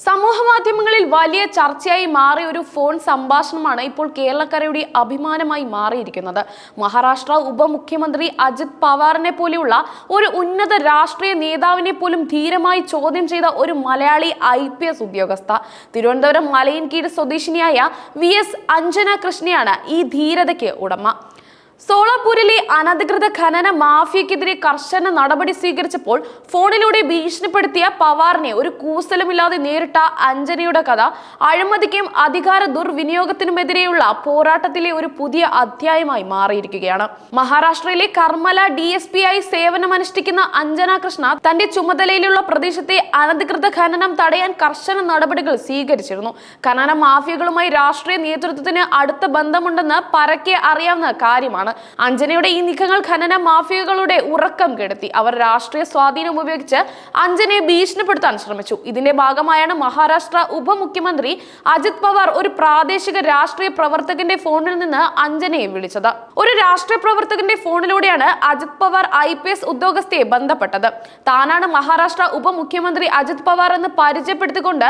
സമൂഹ മാധ്യമങ്ങളിൽ വലിയ ചർച്ചയായി മാറിയ ഒരു ഫോൺ സംഭാഷണമാണ് ഇപ്പോൾ കേരളക്കരയുടെ അഭിമാനമായി മാറിയിരിക്കുന്നത്. മഹാരാഷ്ട്ര ഉപമുഖ്യമന്ത്രി അജിത് പവാറിനെ പോലെയുള്ള ഒരു ഉന്നത രാഷ്ട്രീയ നേതാവിനെ പോലും ധീരമായി ചോദ്യം ചെയ്ത ഒരു മലയാളി ഐ പി എസ് ഉദ്യോഗസ്ഥ. തിരുവനന്തപുരം മലയൻകീഴ് സ്വദേശിനിയായ വി എസ് അഞ്ജന കൃഷ്ണയാണ് ഈ ധീരതയ്ക്ക് ഉടമ. സോളാപൂരിലെ അനധികൃത ഖനന മാഫിയക്കെതിരെ കർശന നടപടി സ്വീകരിച്ചപ്പോൾ ഫോണിലൂടെ ഭീഷണിപ്പെടുത്തിയ പവാറിനെ ഒരു കൂസലുമില്ലാതെ നേരിട്ട അഞ്ജനയുടെ കഥ അഴിമതിക്കും അധികാര ദുർവിനിയോഗത്തിനുമെതിരെയുള്ള പോരാട്ടത്തിലെ ഒരു പുതിയ അധ്യായമായി മാറിയിരിക്കുകയാണ്. മഹാരാഷ്ട്രയിലെ കർമ്മല ഡി എസ് പി ആയി സേവനമനുഷ്ഠിക്കുന്ന അഞ്ജന കൃഷ്ണ തന്റെ ചുമതലയിലുള്ള പ്രദേശത്തെ അനധികൃത ഖനനം തടയാൻ കർശന നടപടികൾ സ്വീകരിച്ചിരുന്നു. ഖനന മാഫിയകളുമായി രാഷ്ട്രീയ നേതൃത്വത്തിന് അടുത്ത ബന്ധമുണ്ടെന്ന് പരക്കെ അറിയാവുന്ന കാര്യമാണ് അഞ്ജനയുടെ ഈ നീക്കങ്ങൾ ഖനന മാഫിയകളുടെ ഉറക്കം കെടുത്തി. അവർ രാഷ്ട്രീയ സ്വാധീനം ഉപയോഗിച്ച് അഞ്ജനയെ ഭീഷണിപ്പെടുത്താൻ ശ്രമിച്ചു. ഇതിന്റെ ഭാഗമായാണ് മഹാരാഷ്ട്ര ഉപമുഖ്യമന്ത്രി അജിത് പവാർ ഒരു പ്രാദേശിക രാഷ്ട്രീയ പ്രവർത്തകന്റെ ഫോണിൽ നിന്ന് അഞ്ജനയെ വിളിച്ചത്. ഒരു രാഷ്ട്രീയ പ്രവർത്തകന്റെ ഫോണിലൂടെയാണ് Ajit Pawar I P S ഉദ്യോഗസ്ഥയെ ബന്ധപ്പെട്ടത്. താനാണ് മഹാരാഷ്ട്ര ഉപമുഖ്യമന്ത്രി അജിത് പവാർ എന്ന് പരിചയപ്പെടുത്തിക്കൊണ്ട്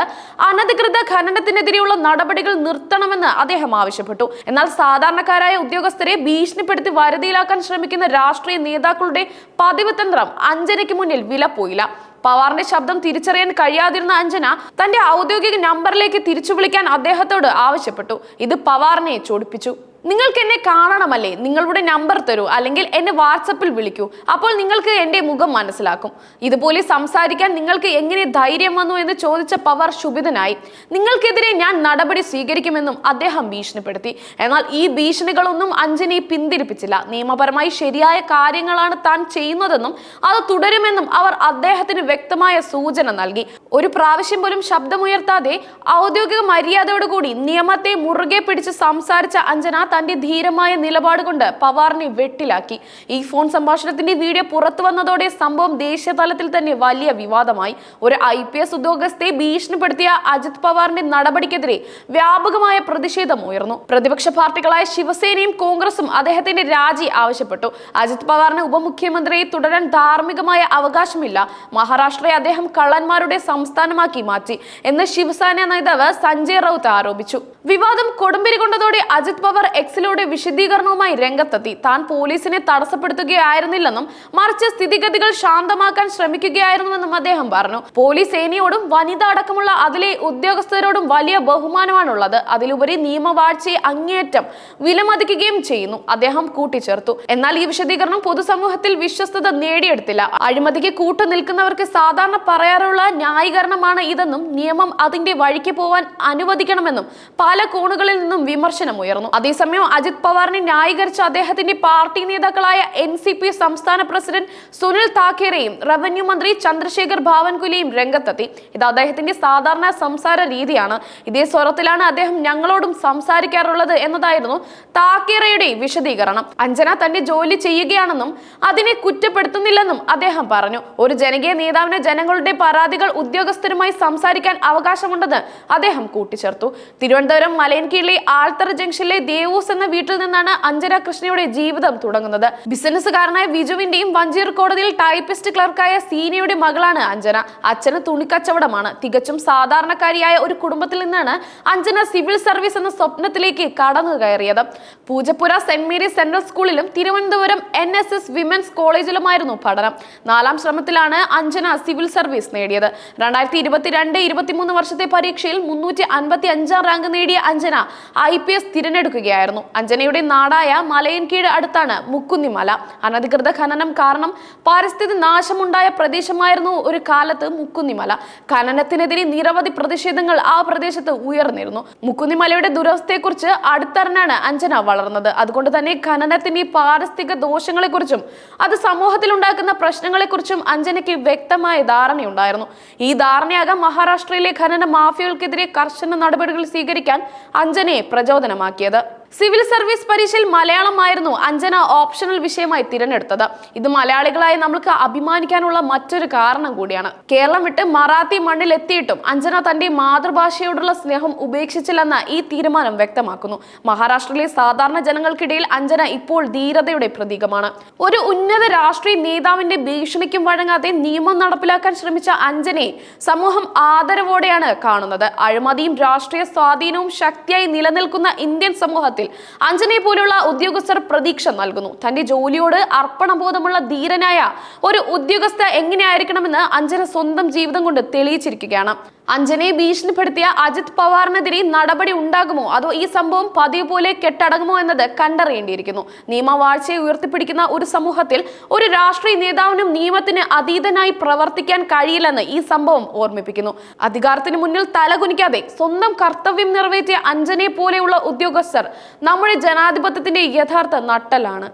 അനധികൃത ഖനനത്തിനെതിരെയുള്ള നടപടികൾ നിർത്തണമെന്ന് അദ്ദേഹം ആവശ്യപ്പെട്ടു. എന്നാൽ സാധാരണക്കാരായ ഉദ്യോഗസ്ഥരെ ഭീഷണിപ്പെടുത്തി വരുതിയിലാക്കാൻ ശ്രമിക്കുന്ന രാഷ്ട്രീയ നേതാക്കളുടെ പതിവ് തന്ത്രം അഞ്ജനയ്ക്ക് മുന്നിൽ വില പോയില്ല. പവാറിന്റെ ശബ്ദം തിരിച്ചറിയാൻ കഴിയാതിരുന്ന അഞ്ജന തന്റെ ഔദ്യോഗിക നമ്പറിലേക്ക് തിരിച്ചു വിളിക്കാൻ അദ്ദേഹത്തോട് ആവശ്യപ്പെട്ടു. ഇത് പവാറിനെ ചൊടിപ്പിച്ചു. നിങ്ങൾക്ക് എന്നെ കാണണമല്ലേ? നിങ്ങളുടെ നമ്പർ തരൂ അല്ലെങ്കിൽ എന്നെ വാട്സപ്പിൽ വിളിക്കൂ. അപ്പോൾ നിങ്ങൾക്ക് എന്റെ മുഖം മനസ്സിലാക്കും. ഇതുപോലെ സംസാരിക്കാൻ നിങ്ങൾക്ക് എങ്ങനെ ധൈര്യം വന്നു എന്ന് ചോദിച്ച പവർ ശുഭിതനായി. നിങ്ങൾക്കെതിരെ ഞാൻ നടപടി സ്വീകരിക്കുമെന്നും അദ്ദേഹം ഭീഷണിപ്പെടുത്തി. എന്നാൽ ഈ ഭീഷണികളൊന്നും അഞ്ജനെ പിന്തിരിപ്പിച്ചില്ല. നിയമപരമായി ശരിയായ കാര്യങ്ങളാണ് താൻ ചെയ്യുന്നതെന്നും അത് തുടരുമെന്നും അവർ അദ്ദേഹത്തിന് വ്യക്തമായ സൂചന നൽകി. ഒരു പ്രാവശ്യം പോലും ശബ്ദമുയർത്താതെ ഔദ്യോഗിക മര്യാദയോടുകൂടി നിയമത്തെ മുറുകെ പിടിച്ച് സംസാരിച്ച അഞ്ജന തന്റെ ധീരമായ നിലപാട് കൊണ്ട് പവാറിനെ വെട്ടിലാക്കി. ഈ ഫോൺ സംഭാഷണത്തിന്റെ വീഡിയോ പുറത്തു വന്നതോടെ സംഭവം ദേശീയ തലത്തിൽ തന്നെ വലിയ വിവാദമായി. ഒരു ഐ പി എസ് ഉദ്യോഗസ്ഥയെ ഭീഷണിപ്പെടുത്തിയ അജിത് പവാറിന്റെ നടപടിക്കെതിരെ വ്യാപകമായ പ്രതിഷേധം ഉയർന്നു. പ്രതിപക്ഷ പാർട്ടികളായ ശിവസേനയും കോൺഗ്രസും അദ്ദേഹത്തിന്റെ രാജി ആവശ്യപ്പെട്ടു. അജിത് പവാറിന് ഉപമുഖ്യമന്ത്രിയെ തുടരാൻ ധാർമ്മികമായ അവകാശമില്ല. മഹാരാഷ്ട്രയെ അദ്ദേഹം കള്ളന്മാരുടെ സംസ്ഥാനമാക്കി മാറ്റി എന്ന് ശിവസേന നേതാവ് സഞ്ജയ് റൌത്ത് ആരോപിച്ചു. വിവാദം കൊടുമ്പിരി കൊണ്ടതോടെ അജിത് പവാർ എക്സിലൂടെ വിശദീകരണവുമായി രംഗത്തെത്തി. താൻ പോലീസിനെ തടസ്സപ്പെടുത്തുകയായിരുന്നില്ലെന്നും മറിച്ച് സ്ഥിതിഗതികൾ ശാന്തമാക്കാൻ ശ്രമിക്കുകയായിരുന്നുവെന്നും അദ്ദേഹം പറഞ്ഞു. പോലീസ് സേനയോടും വനിത അടക്കമുള്ള അതിലെ ഉദ്യോഗസ്ഥരോടും വലിയ ബഹുമാനമാണുള്ളത്. അതിലുപരി നിയമവാഴ്ചയെ അങ്ങേയറ്റം വിലമതിക്കുകയും ചെയ്യുന്നു. അദ്ദേഹം കൂട്ടിച്ചേർത്തു. എന്നാൽ ഈ വിശദീകരണം പൊതുസമൂഹത്തിൽ വിശ്വസ്തത നേടിയെടുത്തില്ല. അഴിമതിക്ക് കൂട്ടു നിൽക്കുന്നവർക്ക് സാധാരണ പറയാറുള്ള ന്യായീകരണമാണ് ഇതെന്നും നിയമം അതിന്റെ വഴിക്ക് പോവാൻ അനുവദിക്കണമെന്നും പല കോണുകളിൽ നിന്നും വിമർശനം ഉയർന്നു അതേസമയം അജിത് പവാറിനെ ന്യായീകരിച്ച അദ്ദേഹത്തിന്റെ പാർട്ടി നേതാക്കളായ എൻ സി പി സംസ്ഥാന പ്രസിഡന്റ് സുനിൽ താക്കേറെയും റവന്യൂ മന്ത്രി ചന്ദ്രശേഖർ ഭാവൻകുലിയും രംഗത്തെത്തി. ഇത് അദ്ദേഹത്തിന്റെ സാധാരണ സംസാര രീതിയാണ്. ഇതേ സ്വരത്തിലാണ് അദ്ദേഹം ഞങ്ങളോടും സംസാരിക്കാറുള്ളത് എന്നതായിരുന്നു താക്കേറയുടെ വിശദീകരണം. അഞ്ജന തന്റെ ജോലി ചെയ്യുകയാണെന്നും അതിനെ കുറ്റപ്പെടുത്തുന്നില്ലെന്നും അദ്ദേഹം പറഞ്ഞു. ഒരു ജനകീയ നേതാവിന് ജനങ്ങളുടെ പരാതികൾ ഉദ്യോഗസ്ഥരുമായി സംസാരിക്കാൻ അവകാശമുണ്ടെന്ന് അദ്ദേഹം കൂട്ടിച്ചേർത്തു. തിരുവനന്തപുരം മലയൻകീഴിലെ ആൾത്തറ ജംഗ്ഷനിലെ ദേവൂസ് എന്ന വീട്ടിൽ നിന്നാണ് അഞ്ജന കൃഷ്ണയുടെ ജീവിതം തുടങ്ങുന്നത്. ബിസിനസ്സുകാരനായ വിജുവിന്റെയും വഞ്ചിയൂർ കോടതിയിൽ ടൈപ്പിസ്റ്റ് ക്ലർക്കായ സീനയുടെ മകളാണ് അഞ്ജന. അച്ഛന് തുണിക്കച്ചവടമാണ്. തികച്ചും സാധാരണക്കാരിയായ ഒരു കുടുംബത്തിൽ നിന്നാണ് അഞ്ജന സിവിൽ സർവീസ് എന്ന സ്വപ്നത്തിലേക്ക് കടന്നു കയറിയത്. പൂജപ്പുര സെന്റ് മേരീസ് സെൻട്രൽ സ്കൂളിലും Thiruvananthapuram N S S women's കോളേജിലുമായിരുന്നു പഠനം. നാലാം ശ്രമത്തിലാണ് അഞ്ജന സിവിൽ സർവീസ് നേടിയത്. രണ്ടായിരത്തി ഇരുപത്തിരണ്ട് ഇരുപത്തിമൂന്ന് വർഷത്തെ പരീക്ഷയിൽ മുന്നൂറ്റി അൻപത്തി അഞ്ചാം റാങ്ക് നേടിയ അഞ്ജന ഐ പി എസ് തിരഞ്ഞെടുക്കുകയായിരുന്നു. അഞ്ജനയുടെ നാടായ മലയൻകീഴ് അടുത്താണ് മുക്കുന്നിമല അനധികൃത ഖനനം കാരണം പാരിസ്ഥിതി നാശമുണ്ടായ പ്രദേശമായിരുന്നു ഒരു കാലത്ത് മുക്കുന്നിമല ഖനനത്തിനെതിരെ നിരവധി പ്രതിഷേധങ്ങൾ ആ പ്രദേശത്ത് ഉയർന്നിരുന്നു. മുക്കുന്നിമലയുടെ ദുരവസ്ഥയെക്കുറിച്ച് അടുത്തറിഞ്ഞാണ് അഞ്ജന വളർന്നത്. അതുകൊണ്ട് തന്നെ ഖനനത്തിന്റെ പാരിസ്ഥിതിക ദോഷങ്ങളെക്കുറിച്ചും അത് സമൂഹത്തിൽ ഉണ്ടാക്കുന്ന പ്രശ്നങ്ങളെക്കുറിച്ചും അഞ്ജനയ്ക്ക് വ്യക്തമായ ധാരണയുണ്ടായിരുന്നു. ഈ ധാരണയാകാം മഹാരാഷ്ട്രയിലെ ഖനന മാഫിയകൾക്കെതിരെ കർശന നടപടികൾ സ്വീകരിക്കാൻ അഞ്ജനയെ പ്രചോദനമാക്കിയത്. സിവിൽ സർവീസ് പരീക്ഷയിൽ മലയാളമായിരുന്നു അഞ്ജന ഓപ്ഷണൽ വിഷയമായി തിരഞ്ഞെടുത്തത്. ഇത് മലയാളികളായി നമ്മൾക്ക് അഭിമാനിക്കാനുള്ള മറ്റൊരു കാരണം കൂടിയാണ്. കേരളം വിട്ട് മറാത്തി മണ്ണിൽ എത്തിയിട്ടും അഞ്ജന തന്റെ മാതൃഭാഷയോടുള്ള സ്നേഹം ഉപേക്ഷിച്ചില്ലെന്ന് ഈ തീരുമാനം വ്യക്തമാക്കുന്നു. മഹാരാഷ്ട്രയിലെ സാധാരണ ജനങ്ങൾക്കിടയിൽ അഞ്ജന ഇപ്പോൾ ധീരതയുടെ പ്രതീകമാണ്. ഒരു ഉന്നത രാഷ്ട്രീയ നേതാവിന്റെ ഭീഷണിക്കും വഴങ്ങാതെ നിയമം നടപ്പിലാക്കാൻ ശ്രമിച്ച അഞ്ജനയെ സമൂഹം ആദരവോടെയാണ് കാണുന്നത്. അഴിമതിയും രാഷ്ട്രീയ സ്വാധീനവും ശക്തിയായി നിലനിൽക്കുന്ന ഇന്ത്യൻ സമൂഹത്തിൽ അഞ്ജനയെ പോലുള്ള ഉദ്യോഗസ്ഥർ പ്രതീക്ഷ നൽകുന്നു. തന്റെ ജോലിയോട് അർപ്പണബോധമുള്ള ധീരനായ ഒരു ഉദ്യോഗസ്ഥ എങ്ങനെയായിരിക്കണമെന്ന് അഞ്ജന സ്വന്തം ജീവിതം കൊണ്ട് തെളിയിച്ചിരിക്കുകയാണ്. അഞ്ജനയെ ഭീഷണിപ്പെടുത്തിയ അജിത് പവാറിനെതിരെ നടപടി ഉണ്ടാകുമോ? അതോ ഈ സംഭവം പതിവ് പോലെ കെട്ടടങ്ങുമോ എന്നത് കണ്ടറിയേണ്ടിയിരിക്കുന്നു. നിയമവാഴ്ചയെ ഉയർത്തിപ്പിടിക്കുന്ന ഒരു സമൂഹത്തിൽ ഒരു രാഷ്ട്രീയ നേതാവിനും നിയമത്തിന് അതീതനായി പ്രവർത്തിക്കാൻ കഴിയില്ലെന്ന് ഈ സംഭവം ഓർമ്മിപ്പിക്കുന്നു. അധികാരത്തിന് മുന്നിൽ തലകുനിക്കാതെ സ്വന്തം കർത്തവ്യം നിറവേറ്റിയ അഞ്ജനെ പോലെയുള്ള ഉദ്യോഗസ്ഥർ നമ്മുടെ ജനാധിപത്യത്തിന്റെ യഥാർത്ഥ നട്ടലാണ്